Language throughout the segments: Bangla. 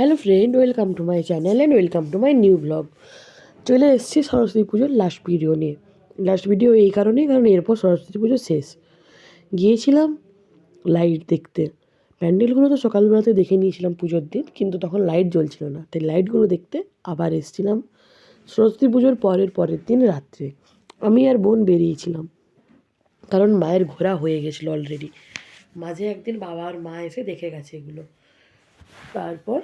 Hello friend welcome to my channel and welcome to my new blog চলে এসেছি সরস্বতী পুজোর লাস্ট ভিডিও নিয়ে। লাস্ট ভিডিও এই কারণেই, কারণ এরপর সরস্বতী পুজো শেষ। গিয়েছিলাম লাইট দেখতে। প্যান্ডেলগুলো তো সকালবেলাতে দেখে নিয়েছিলাম পুজোর দিন, কিন্তু তখন লাইট জ্বলছিল না। তাই লাইটগুলো দেখতে আবার এসেছিলাম সরস্বতী পুজোর পরের পরের দিন রাত্রে। আমি আর বোন বেরিয়েছিলাম, কারণ মায়ের ঘোরা হয়ে গেছিল অলরেডি মাঝে একদিন বাবা আর মা এসে দেখে গেছে এগুলো। তারপর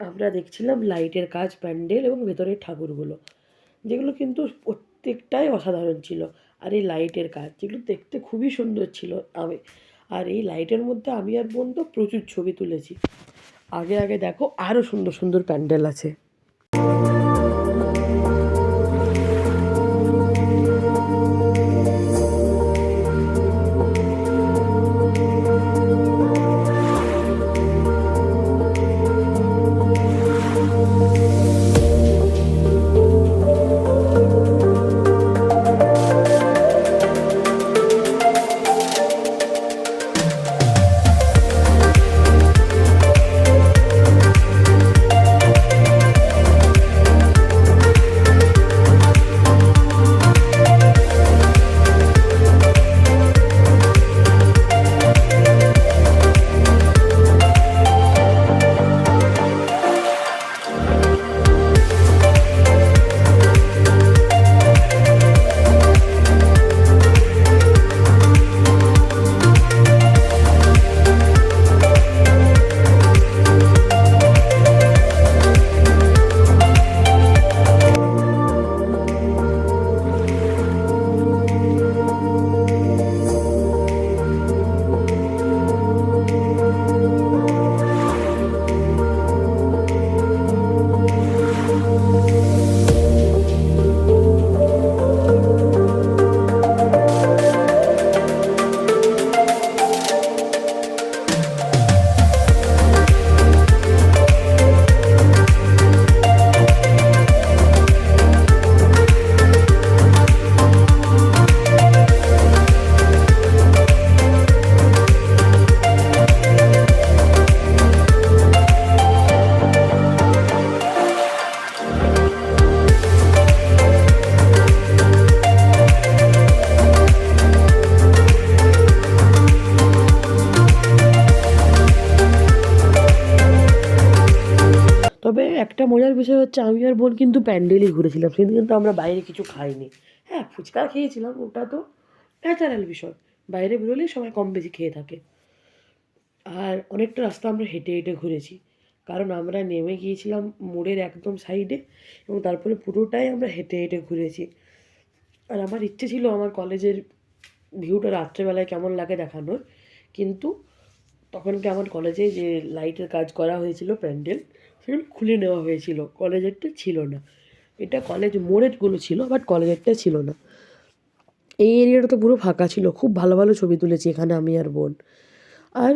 আমরা দেখছিলাম লাইটের কাজ, প্যান্ডেল এবং ভেতরের ঠাকুরগুলো, যেগুলো কিন্তু প্রত্যেকটাই অসাধারণ ছিল। আর এই লাইটের কাজ, যেগুলো দেখতে খুবই সুন্দর ছিল আমি। আর এই লাইটের মধ্যে আমি আর বোন তো প্রচুর ছবি তুলেছি। আগে আগে দেখো আরও সুন্দর সুন্দর প্যান্ডেল আছে। তবে একটা মজার বিষয় হচ্ছে, আমি আর বোন কিন্তু প্যান্ডেলই ঘুরেছিলাম। সেদিন কিন্তু আমরা বাইরে কিছু খাইনি। হ্যাঁ ফুচকা খেয়েছিলাম, ওটা তো ন্যাচারাল বিষয়। বাইরে বেরোলেই সবাই কম বেশি খেয়ে থাকে। আর অনেকটা রাস্তা আমরা হেঁটে হেঁটে ঘুরেছি। কারণ আমরা নেমে গিয়েছিলাম মোড়ের একদম সাইডে এবং তারপরে পুরোটাই আমরা হেঁটে হেঁটে ঘুরেছি। আর আমার ইচ্ছে ছিল আমার কলেজের ভিউটা রাত্রেবেলায় কেমন লাগে দেখানোর। কিন্তু তখন কি আমার কলেজে যে লাইটের কাজ করা হয়েছিল প্যান্ডেল সেগুলো খুলে নেওয়া হয়েছিল। কলেজেরটা ছিল না। এটা কলেজ মোড়েরগুলো ছিল বাট কলেজেরটা ছিল না। এই এরিয়াটা তো পুরো ফাঁকা ছিল। খুব ভালো ভালো ছবি তুলেছি এখানে আমি আর বোন। আর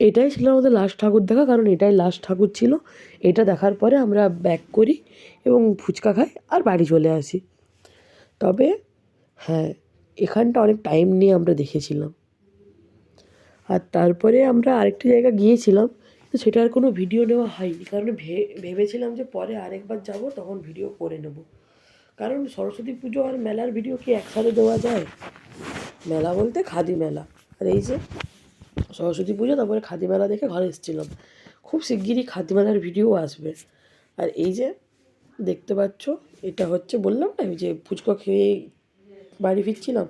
এটাই ছিল আমাদের লাস্ট ঠাকুর দেখা, কারণ এটাই লাস্ট ঠাকুর ছিল। এটা দেখার পরে আমরা ব্যাক করি এবং ফুচকা খাই আর বাড়ি চলে আসি। তবে হ্যাঁ এখানটা অনেক টাইম নিয়ে আমরা দেখেছিলাম। আর তারপরে আমরা আরেকটি জায়গা গিয়েছিলাম। তো সেটার কোনো ভিডিও নেওয়া হয়নি। কারণ ভেবেছিলাম যে পরে আরেকবার যাব, তখন ভিডিও করে নেব। কারণ সরস্বতী পুজো আর মেলার ভিডিও কি একসাথে দেওয়া যায়? মেলা বলতে খাদি মেলা। আর এই যে সরস্বতী পুজো, তারপরে খাদি মেলা দেখে ঘরে এসেছিলাম। খুব শিগগিরই খাদি মেলার ভিডিও আসবে। আর এই যে দেখতে পাচ্ছ, এটা হচ্ছে বললাম না যে ফুচকা খেয়ে বাড়ি ফিরছিলাম।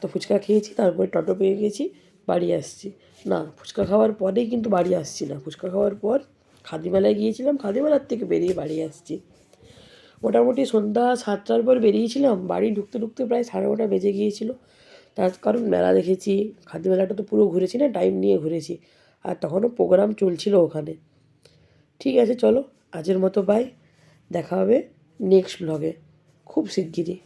তো ফুচকা খেয়েছি, তারপরে টটো পেয়ে গেছি। বাড়ি আসছি। না, ফুচকা খাওয়ার পরেই কিন্তু বাড়ি আসছি না। ফুচকা খাওয়ার পর খাদিমেলায় গিয়েছিলাম। খাদিমেলার থেকে বেরিয়ে বাড়ি আসছি। মোটামুটি সন্ধ্যা সাতটার পর বেরিয়েছিলাম। বাড়ি ঢুকতে ঢুকতে প্রায় সাড়ে নটা বেজে গিয়েছিল। তার কারণ মেলা দেখেছি। খাদি মেলাটা তো পুরো ঘুরেছি না টাইম নিয়ে ঘুরেছি। আর তখনও প্রোগ্রাম চলছিল ওখানে। ঠিক আছে, চলো। আজের মতো বাই দেখা হবে নেক্সট ব্লগে খুব শিগগিরই।